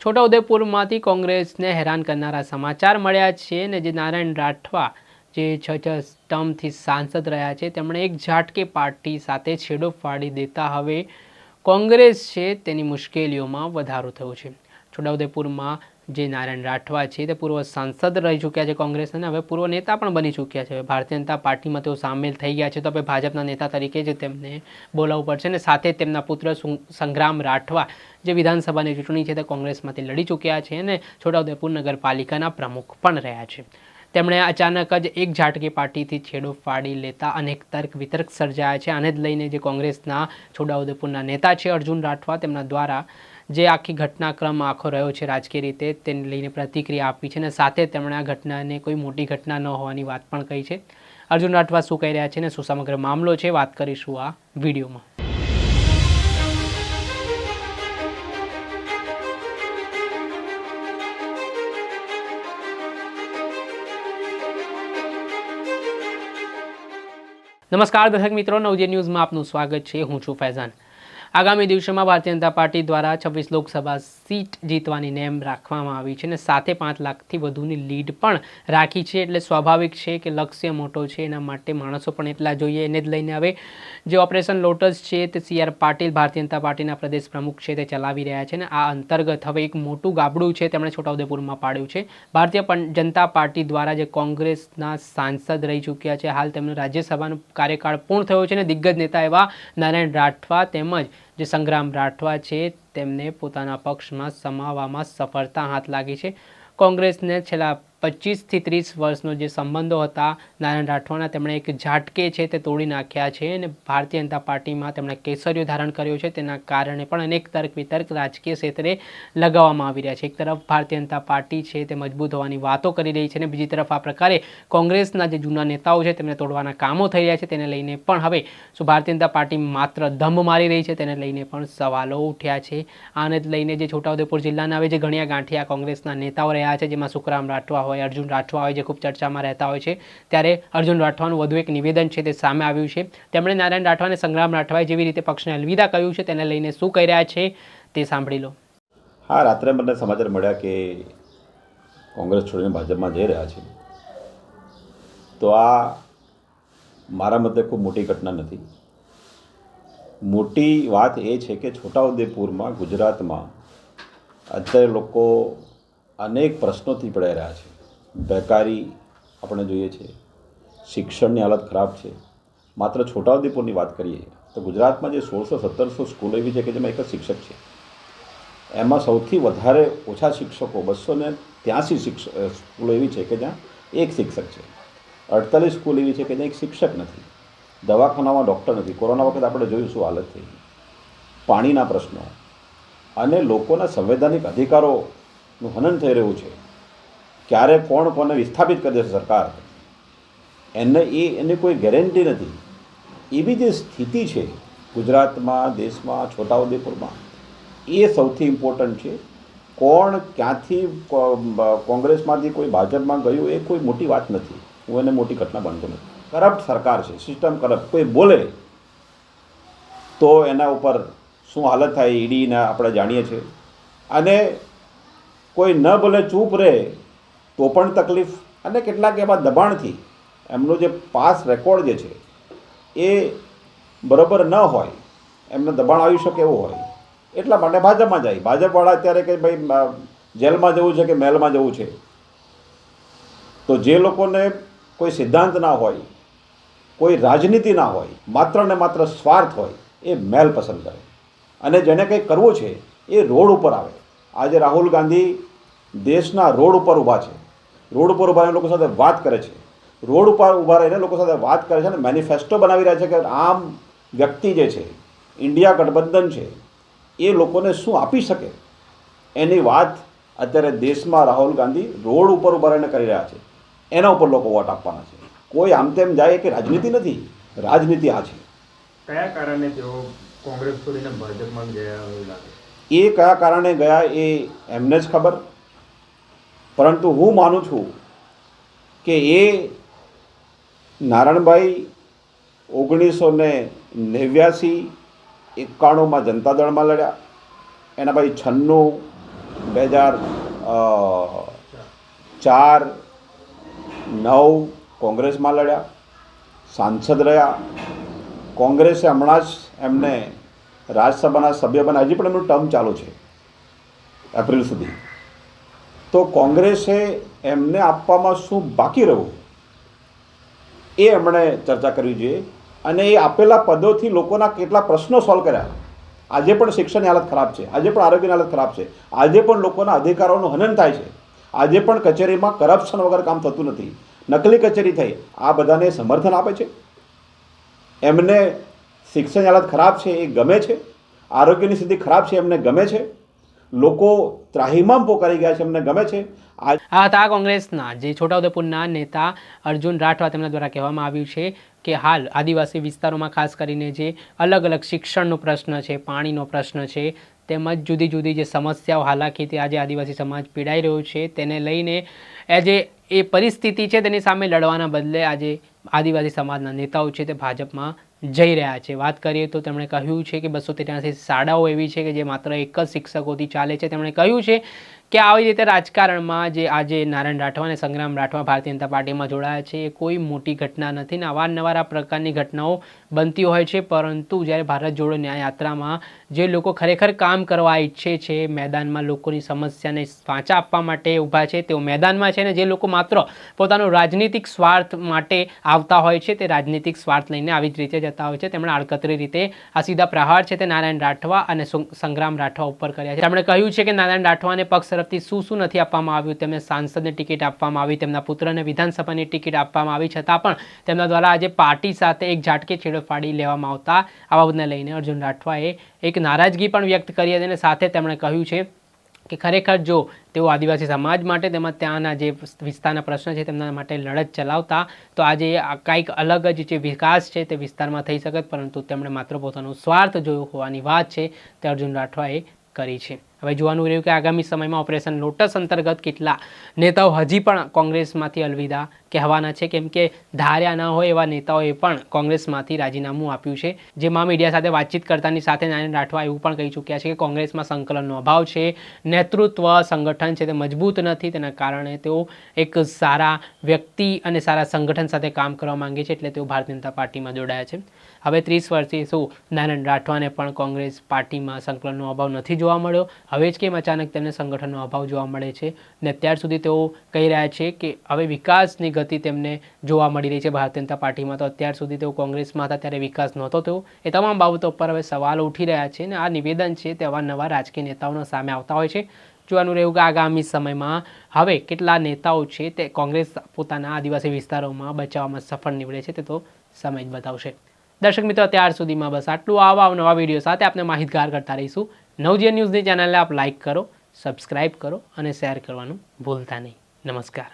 છોટાઉદેપુરમાંથી કોંગ્રેસને હેરાન કરનારા સમાચાર મળ્યા છે ને જે નારાયણ રાઠવા જે છ છ ટર્મથી સાંસદ રહ્યા છે, તેમણે એક ઝાટકે પાર્ટી સાથે છેડો ફાડી દેતા હવે કોંગ્રેસ છે તેની મુશ્કેલીઓમાં વધારો થયો છે. છોટાઉદેપુરમાં જે નારાયણ રાઠવા છે તે પૂર્વ સાંસદ રહી ચૂક્યા છે કોંગ્રેસના અને હવે પૂર્વ નેતા પણ બની ચૂક્યા છે. ભારતીય જનતા પાર્ટીમાં તેઓ સામેલ થઈ ગયા છે તો હવે ભાજપના નેતા તરીકે જ તેમને બોલાવવું પડશે અને સાથે તેમના પુત્ર સંગ્રામ રાઠવા જે વિધાનસભાની ચૂંટણી છે તે કોંગ્રેસમાંથી લડી ચૂક્યા છે અને છોટાઉદેપુર નગરપાલિકાના પ્રમુખ પણ રહ્યા છે. તેમણે અચાનક જ એક ઝાટકી પાર્ટીથી છેડો ફાડી લેતા અનેક તર્ક વિતર્ક સર્જાયા છે. આને જ લઈને જે કોંગ્રેસના છોટાઉદેપુરના નેતા છે અર્જુન રાઠવા તેમના દ્વારા જે આખી ઘટનાક્રમ આખો રહ્યો છે રાજકીય રીતે, તેને લઈને પ્રતિક્રિયા આપી છે અને સાથે તેમણે આ ઘટનાને કોઈ મોટી ઘટના ન હોવાની વાત પણ કહી છે. અર્જુન રાઠવા શું કહી રહ્યા છે ને શું સમગ્ર મામલો છે? વાત કરીશું આ વિડીયોમાં. નમસ્કાર દર્શક મિત્રો, નવજે ન્યૂઝમાં આપનું સ્વાગત છે. હું છું ફૈઝાન. આગામી દિવસોમાં ભારતીય જનતા પાર્ટી દ્વારા છવ્વીસ લોકસભા સીટ જીતવાની નેમ રાખવામાં આવી છે અને સાથે પાંચ લાખથી વધુની લીડ પણ રાખી છે. એટલે સ્વાભાવિક છે કે લક્ષ્ય મોટો છે, એના માટે માણસો પણ એટલા જોઈએ. એને જ લઈને હવે જે ઓપરેશન લોટસ છે તે સી આર પાટીલ ભારતીય જનતા પાર્ટીના પ્રદેશ પ્રમુખ છે તે ચલાવી રહ્યા છે અને આ અંતર્ગત હવે એક મોટું ગાબડું છે તેમણે છોટાઉદેપુરમાં પાડ્યું છે. ભારતીય જનતા પાર્ટી દ્વારા જે કોંગ્રેસના સાંસદ રહી ચૂક્યા છે, હાલ તેમનો રાજ્યસભાનો કાર્યકાળ પૂર્ણ થયો છે અને દિગ્ગજ નેતા એવા નારાયણ રાઠવા તેમજ જે સંગ્રામ રાઠવા છે તેમને પોતાના પક્ષમાં સમાવવામાં સફળતા હાથ લાગી છે. કોંગ્રેસને છેલ્લા પચીસથી ત્રીસ વર્ષનો જે સંબંધો હતા, નારાયણ રાઠવાના તેમણે એક ઝાટકે છે તે તોડી નાખ્યા છે અને ભારતીય જનતા પાર્ટીમાં તેમણે કેસરીઓ ધારણ કર્યો છે. તેના કારણે પણ અનેક તર્ક વિતર્ક રાજકીય ક્ષેત્રે લગાવવામાં આવી રહ્યા છે. એક તરફ ભારતીય જનતા પાર્ટી છે તે મજબૂત હોવાની વાતો કરી રહી છે અને બીજી તરફ આ પ્રકારે કોંગ્રેસના જે જૂના નેતાઓ છે તેમને તોડવાના કામો થઈ રહ્યા છે. તેને લઈને પણ હવે શું ભારતીય જનતા પાર્ટી માત્ર ધમ મારી રહી છે? તેને લઈને પણ સવાલો ઉઠ્યા છે. આને લઈને જે છોટાઉદેપુર જિલ્લાના, હવે જે ગણ્યા ગાંઠિયા કોંગ્રેસના નેતાઓ રહ્યા છે, જેમાં સુખરામ રાઠવા હોય, અર્જુન રાઠવા હોય જે ખૂબ ચર્ચામાં રહેતા હોય છે. ત્યારે અર્જુન રાઠવાનું વધુ એક નિવેદન છે તે સામે આવ્યું છે. તેમણે નારાયણ રાઠવા અને સંગ્રામ રાઠવાએ જેવી રીતે પક્ષને અલવિદા કહ્યું છે તેને લઈને શું કહી રહ્યા છે તે સાંભળી લો. હા, રાત્રે મને સમાચાર મળ્યા કે કોંગ્રેસ છોડીને ભાજપમાં જઈ રહ્યા છે. તો આ મારા મતે ખૂબ મોટી ઘટના નથી. મોટી વાત એ છે કે છોટાઉદેપુરમાં ગુજરાતમાં અત્યારે લોકો અનેક પ્રશ્નોથી પડાઈ રહ્યા છે. બેકારી આપણે જોઈએ છે. શિક્ષણની હાલત ખરાબ છે. માત્ર છોટાઉદેપુરની વાત કરીએ, તો ગુજરાતમાં જે સોળસો સત્તરસો સ્કૂલ એવી છે કે જેમાં એક જ શિક્ષક છે. એમાં સૌથી વધારે ઓછા શિક્ષકો, બસો ને ત્યાંસી શિક્ષક સ્કૂલો એવી છે કે જ્યાં એક શિક્ષક છે. અડતાલીસ સ્કૂલ એવી છે કે જ્યાં એક શિક્ષક નથી. દવાખાનામાં ડૉક્ટર નથી. કોરોના વખત આપણે જોયું શું હાલત થઈ. પાણીના પ્રશ્નો અને લોકોના સંવૈધાનિક અધિકારોનું હનન થઈ રહ્યું છે. ક્યારે કોણ કોને વિસ્થાપિત કરી દેશે સરકાર? એને એ, એની કોઈ ગેરંટી નથી. એવી જે સ્થિતિ છે ગુજરાતમાં, દેશમાં, છોટાઉદેપુરમાં, એ સૌથી ઇમ્પોર્ટન્ટ છે. કોણ ક્યાંથી કોંગ્રેસમાંથી કોઈ ભાજપમાં ગયું એ કોઈ મોટી વાત નથી. હું એને મોટી ઘટના બનતો નથી. કરપ્ટ સરકાર છે સિસ્ટમ કરપ્ટ કોઈ બોલે તો એના ઉપર શું હાલત થાય, ઈડીના આપણે જાણીએ છીએ. અને કોઈ ન બોલે, ચૂપ રહે તો પણ તકલીફ અને કેટલાક એવા દબાણથી એમનો જે પાસ રેકોર્ડ જે છે, એ બરાબર ન હોય, એમને દબાણ આવી શકે એવું હોય. એટલા માટે ભાજપમાં જાય. ભાજપવાળા અત્યારે કે ભાઈ જેલમાં જવું છે કે મહેલમાં જવું છે? તો જે લોકોને કોઈ સિદ્ધાંત ના હોય, કોઈ રાજનીતિ ના હોય, માત્ર ને માત્ર સ્વાર્થ હોય, એ મહેલ પસંદ કરે. અને જેને કંઈ કરવું છે, એ રોડ ઉપર આવે. આજે રાહુલ ગાંધી દેશના રોડ ઉપર ઊભા છે. રોડ ઉપર ઊભા રહીને લોકો સાથે વાત કરે છે. રોડ ઉપર ઊભા રહીને લોકો સાથે વાત કરે છે અને મેનિફેસ્ટો બનાવી રહ્યા છે કે આમ વ્યક્તિ જે છે ઇન્ડિયા ગઠબંધન છે એ લોકોને શું આપી શકે? એની વાત અત્યારે દેશમાં રાહુલ ગાંધી રોડ ઉપર ઊભા રહીને કરી રહ્યા છે. એના ઉપર લોકો વોટ આપવાના છે. કોઈ આમ તેમ જાય કે રાજનીતિ નથી. રાજનીતિ આ છે. કયા કારણે તેઓ કોંગ્રેસ છોડીને ભાજપમાં ગયા એ કયા કારણે ગયા એ એમને જ ખબર. પરંતુ હું માનું છું કે એ નારાયણભાઈ ઓગણીસો ને નેવ્યાસી એકાણુંમાં જનતા દળમાં લડ્યા. એના પછી છન્નું, બે હજાર ચાર, નવ કોંગ્રેસમાં લડ્યા. સાંસદ રહ્યા. કોંગ્રેસે હમણાં જ એમને રાજ્યસભાના સભ્ય બન્યા. હજી પણ એમનું ટર્મ ચાલુ છે એપ્રિલ સુધી. તો કોંગ્રેસે એમને આપવામાં શું બાકી રહ્યું? એ એમણે ચર્ચા કરવી જોઈએ. અને એ આપેલા પદોથી લોકોના કેટલા પ્રશ્નો સોલ્વ કર્યા. આજે પણ શિક્ષણની હાલત ખરાબ છે. આજે પણ આરોગ્યની હાલત ખરાબ છે. આજે પણ લોકોના અધિકારોનું હનન થાય છે. આજે પણ કચેરીમાં કરપ્શન વગર કામ થતું નથી. નકલી કચેરી થઈ. આ બધાને સમર્થન આપે છે? એમને શિક્ષણની હાલત ખરાબ છે એ ગમે છે? આરોગ્યની સ્થિતિ ખરાબ છે એમને ગમે છે? લોકો ત્રાહિમામ પોકારી ગયા છે એમને ગમે છે. આ હતા કોંગ્રેસના જે છોટાઉદેપુરના નેતા અર્જુન રાઠવા તેમના દ્વારા કહેવામાં આવ્યું છે કે હાલ આદિવાસી વિસ્તારોમાં ખાસ કરીને જે અલગ અલગ શિક્ષણનો પ્રશ્ન છે, પાણીનો પ્રશ્ન છે, તેમજ જુદી જુદી જે સમસ્યાઓ હાલાકીથી આજે આદિવાસી સમાજ પીડાઈ રહ્યો છે, તેને લઈને એ જે એ પરિસ્થિતિ છે તેની સામે લડવાના બદલે આજે આદિવાસી સમાજના નેતાઓ છે તે ભાજપમાં જઈ રહ્યા છે. વાત કરીએ તો તેમણે કહ્યું છે કે બસો ત્યાંસી શાળાઓ એવી છે કે જે માત્ર એક જ શિક્ષકોથી ચાલે છે. તેમણે કહ્યું છે કે આવી રીતે રાજકારણમાં જે આજે નારાયણ રાઠવા અને સંગ્રામ રાઠવા ભારતીય જનતા પાર્ટીમાં જોડાયા છે, એ કોઈ મોટી ઘટના નથી ને અવારનવાર આ પ્રકારની ઘટનાઓ બનતી હોય છે. પરંતુ જ્યારે ભારત જોડો ન્યાય યાત્રામાં જે લોકો ખરેખર કામ કરવા ઈચ્છે છે, મેદાનમાં લોકોની સમસ્યાને વાંચા આપવા માટે ઊભા છે, તેઓ મેદાનમાં છે ને જે લોકો માત્ર પોતાનો રાજનીતિક સ્વાર્થ માટે આવતા હોય છે, તે રાજનીતિક સ્વાર્થ લઈને આવી જ રીતે જતા હોય છે. તેમણે આડકતરી રીતે આ સીધા પ્રહાર છે તે નારાયણ રાઠવા અને સંગ્રામ રાઠવા ઉપર કર્યા છે. તેમણે કહ્યું છે કે નારાયણ રાઠવાને પક્ષ તરફથી શું શું નથી આપવામાં આવ્યું? તેમને સાંસદની ટિકિટ આપવામાં આવી, તેમના પુત્રને વિધાનસભાની ટિકિટ આપવામાં આવી, છતાં પણ તેમના દ્વારા આજે પાર્ટી સાથે એક ઝાટકે છેડો ફાડી લેવામાં આવતા આ બાબતને લઈને અર્જુન રાઠવાએ એક નારાજગી પણ વ્યક્ત કરી હતી અને સાથે તેમણે કહ્યું છે કે ખરેખર જો તેઓ આદિવાસી સમાજ માટે તેમજ ત્યાંના જે વિસ્તારના પ્રશ્ન છે તેમના માટે લડત ચલાવતા, તો આજે કાંઈક અલગ જ જે વિકાસ છે તે વિસ્તારમાં થઈ શકત, પરંતુ તેમણે માત્ર પોતાનો સ્વાર્થ જોયો હોવાની વાત છે તે અર્જુન રાઠવાએ કરી છે. હવે જોવાનું રહ્યું કે આગામી સમયમાં ઓપરેશન લોટસ અંતર્ગત કેટલા નેતાઓ હજી પણ કોંગ્રેસમાંથી અલવિદા કહેવાના છે. કેમ કે ધાર્યા ન હોય એવા નેતાઓએ પણ કોંગ્રેસમાંથી રાજીનામું આપ્યું છે. જેમાં મીડિયા સાથે વાતચીત કરતાની સાથે નારાયણ રાઠવા એવું પણ કહી ચૂક્યા છે કે કોંગ્રેસમાં સંકલનનો અભાવ છે, નેતૃત્વ સંગઠન છે તે મજબૂત નથી, તેના કારણે તેઓ એક સારા વ્યક્તિ અને સારા સંગઠન સાથે કામ કરવા માંગે છે એટલે તેઓ ભારતીય જનતા પાર્ટીમાં જોડાયા છે. હવે ત્રીસ વર્ષથી શું નારાયણ રાઠવાને પણ કોંગ્રેસ પાર્ટીમાં સંકલનનો અભાવ નથી જોવા મળ્યો? હવે જ કેમ અચાનક તેમને સંગઠનનો અભાવ જોવા મળે છે ને અત્યાર સુધી તેઓ કહી રહ્યા છે કે હવે વિકાસની ગતિ તેમને જોવા મળી રહી છે ભારતીય જનતા પાર્ટીમાં. તો અત્યાર સુધી તેઓ કોંગ્રેસમાં હતા, ત્યારે વિકાસ નહોતો થયો. એ તમામ બાબતો પર હવે સવાલો ઉઠી રહ્યા છે અને આ નિવેદન છે તે અવારનવાર રાજકીય નેતાઓના સામે આવતા હોય છે. જોવાનું રહ્યું કે આગામી સમયમાં હવે કેટલા નેતાઓ છે તે કોંગ્રેસ પોતાના આદિવાસી વિસ્તારોમાં બચાવવામાં સફળ નીવડે છે તે તો સમય જ બતાવશે. દર્શક મિત્રો, અત્યાર સુધીમાં બસ આટલું. આવા નવા વીડિયો સાથે આપણે માહિતગાર કરતા રહીશું. નવજીવન ન્યૂઝની ચેનલને આપ લાઇક કરો સબસ્ક્રાઇબ કરો અને શેર કરવાનું ભૂલતા નહીં. નમસ્કાર.